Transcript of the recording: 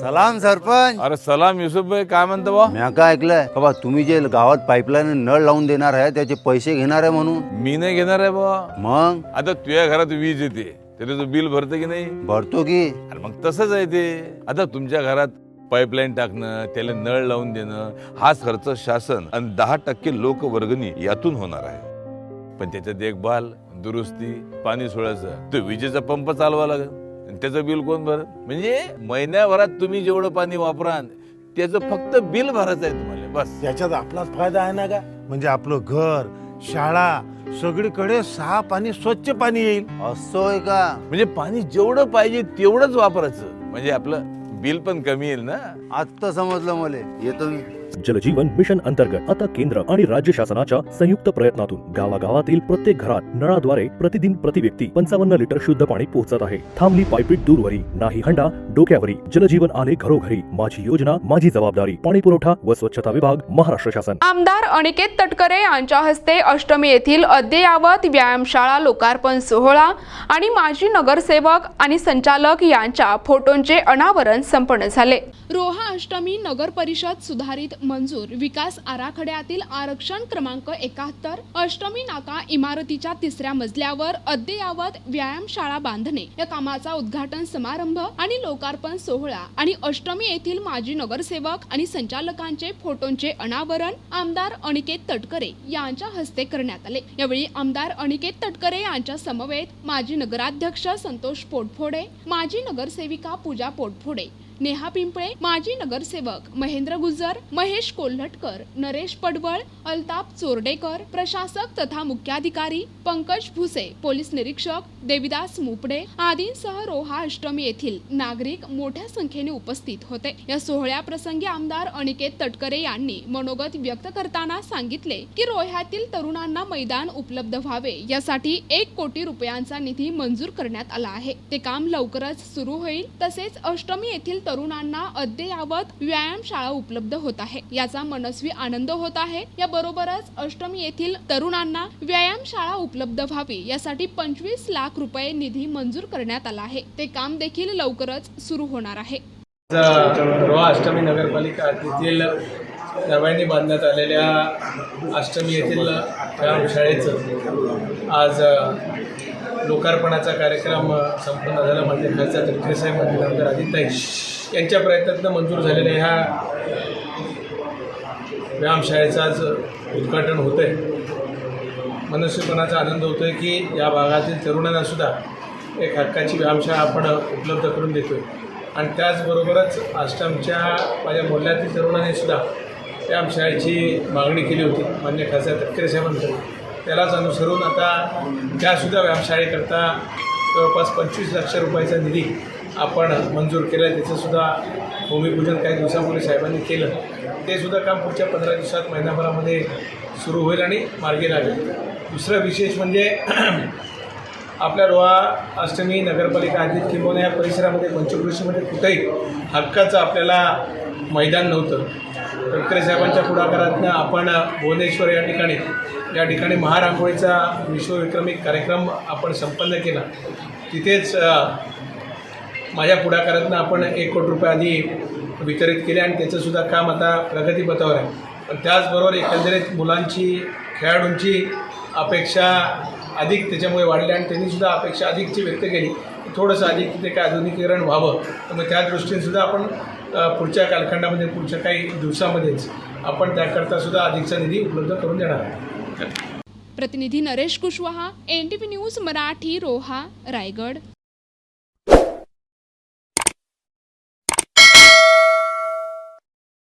सलाम सरपंच. अरे सलाम युसुफ भाई काय म्हणतो बा म्या काय ऐकलंय? बाबा तुम्ही जे गावात पाईपलाईन नळ लावून देणार आहे त्याचे पैसे घेणार आहे म्हणून. मी नाही घेणार आहे बा मग? आता तुझ्या घरात वीज येते. तरी तू बिल भरते की नाही? भरतो की. अरे मग तसंच आहे ते. आता तुमच्या घरात पाईपलाईन टाकणं त्याला नळ लावून देणं हाच खर्च शासन आणि दहा टक्के लोक वर्गणी यातून होणार आहे. पण त्याच्या देखभाल दुरुस्ती पाणी सोडायचं तो विजेचा पंप चालवा लागेल. आणि त्याचं बिल कोण भरत? म्हणजे महिन्याभरात तुम्ही जेवढं पाणी वापराल त्याचं फक्त बिल भरायचं आहे तुम्हाला बस. याच्यात आपलाच फायदा आहे ना का? म्हणजे आपलं घर शाळा सगळीकडे सहा पाणी स्वच्छ पाणी येईल. असोय का? म्हणजे पाणी जेवढं पाहिजे तेवढंच वापरायचं. म्हणजे आपलं बिल पण कमी येईल ना? आत्ता समजलं मला. येतो मी. जलजीवन मिशन अंतर्गत आता केंद्र आणि राज्य शासनाच्या संयुक्त प्रयत्नातून गावागावातील प्रत्येक घरात नळाद्वारे प्रतिदिन प्रति व्यक्ती पंचावन्न लिटर शुद्ध पाणी पोहोचत आहे. थांबली पायपीट दूरवरी नाही हंडा डोक्यावरी जलजीवन आले घरोघरी. माझी योजना माझी जबाबदारी. पाणी पुरवठा व स्वच्छता विभाग महाराष्ट्र शासन. आमदार अनिकेत तटकरे यांच्या हस्ते अष्टमी येथील अद्ययावत व्यायामशाळा लोकार्पण सोहळा आणि माजी नगरसेवक आणि संचालक यांच्या फोटोंचे अनावरण संपन्न झाले. रोहा अष्टमी नगर परिषद सुधारित मंजूर. विकास आराखड्यातील आरक्षण क्रमांक एकाहत्तर अष्टमी नाका इमारतीच्या तिसऱ्या मजल्यावर अद्ययावत व्यायामशाळा बांधणे. या कामाचा उद्घाटन समारंभ आणि लोकार्पण सोहळा आणि अष्टमी येथील माजी नगरसेवक आणि संचालकांचे फोटोंचे अनावरण आमदार अनिकेत तटकरे यांच्या हस्ते करण्यात आले. यावेळी आमदार अनिकेत तटकरे यांच्या समवेत माजी नगराध्यक्ष संतोष पोटफोडे माजी नगरसेविका पूजा पोटफोडे नेहा पिंपळे माजी नगरसेवक महेंद्र गुजर महेश कोल्हटकर नरेश पडवळ अल्ताप चोरडेकर प्रशासक तथा मुख्याधिकारी पंकज भुसे पोलीस निरीक्षक देविदास मुपडे आदींसह रोहा अष्टमी येथील नागरिक मोठ्या संख्येने उपस्थित होते. या सोहळ्याप्रसंगी आमदार अनिकेत तटकरे यांनी मनोगत व्यक्त करताना सांगितले की रोह्यातील तरुणांना मैदान उपलब्ध व्हावे यासाठी एक कोटी रुपयांचा निधी मंजूर करण्यात आला आहे. ते काम लवकरच सुरू होईल तसेच अष्टमी येथील तरुणांना अद्ययावत व्यायामशाळा उपलब्ध होत आहे. याचा मनस्वी आनंद होत आहे. या बरोबरच अष्टमी येथील तरुणांना व्यायामशाळा उपलब्ध व्हावी यासाठी पंचवीस लाख रुपये निधी मंजूर करण्यात आला आहे. ते काम देखील लवकरच सुरू होणार आहे. रोहा अष्टमी नगरपालिका येथील नव्याने बांधण्यात आलेल्या अष्टमी येथील व्यायामशाळेचं आज लोकार्पणाचा कार्यक्रम संपन्न झाला. म्हणजे खासदार तटकरे साहेब आदित्य यांच्या प्रयत्नातनं मंजूर झालेल्या ह्या व्यायामशाळेचं आज उद्घाटन होतं आहे मनस्वीपणाचा आनंद होतो आहे की या भागातील तरुणांनासुद्धा एक हक्काची व्यायामशाळा आपण उपलब्ध करून देतो आहे आणि त्याचबरोबरच आश्रमच्या माझ्या मोहल्ल्यातील तरुणांनीसुद्धा व्यायामशाळेची मागणी केली होती मान्य खासदार तटकरे साहेबांकडे त्यालाच अनुसरून आता त्यासुद्धा व्यायामशाळेकरता जवळपास पंचवीस लक्ष रुपयाचा निधी आपण मंजूर केलं त्याचंसुद्धा भूमिपूजन काही दिवसापूर्वी साहेबांनी केलं. ते सुद्धा काम पुढच्या पंधरा दिवसात महिनाभरामध्ये सुरू होईल आणि मार्गी लागेल. दुसरं विशेष म्हणजे आपल्या रोहा अष्टमी नगरपालिका आधीत किंवा या परिसरामध्ये पंचकृषीमध्ये कुठेही हक्काचं आपल्याला मैदान नव्हतं. तटकरे साहेबांच्या पुढाकारातनं आपण भुवनेश्वर या ठिकाणी या ठिकाणी महारांगोळीचा विश्वविक्रमी कार्यक्रम आपण संपन्न केला. तिथेच माझ्या पुढाकारातनं आपण एक कोटी रुपये आधी वितरित केले आणि त्याचंसुद्धा काम आता प्रगतीपथावर आहे. पण त्याचबरोबर एकंदरीत मुलांची खेळाडूंची अपेक्षा अधिक त्याच्यामुळे वाढली आणि त्यांनीसुद्धा अपेक्षा अधिकची व्यक्त केली. थोडंसं अधिक तिथे काय आधुनिकीकरण व्हावं तर मग त्या दृष्टीनेसुद्धा आपण पुढच्या कालखंडामध्ये पुढच्या काही दिवसामध्येच आपण त्याकरता सुद्धा अधिकचा निधी उपलब्ध करून देणार प्रतिनिधी Naresh Kushwaha N T V news Marathi Roha Raigad.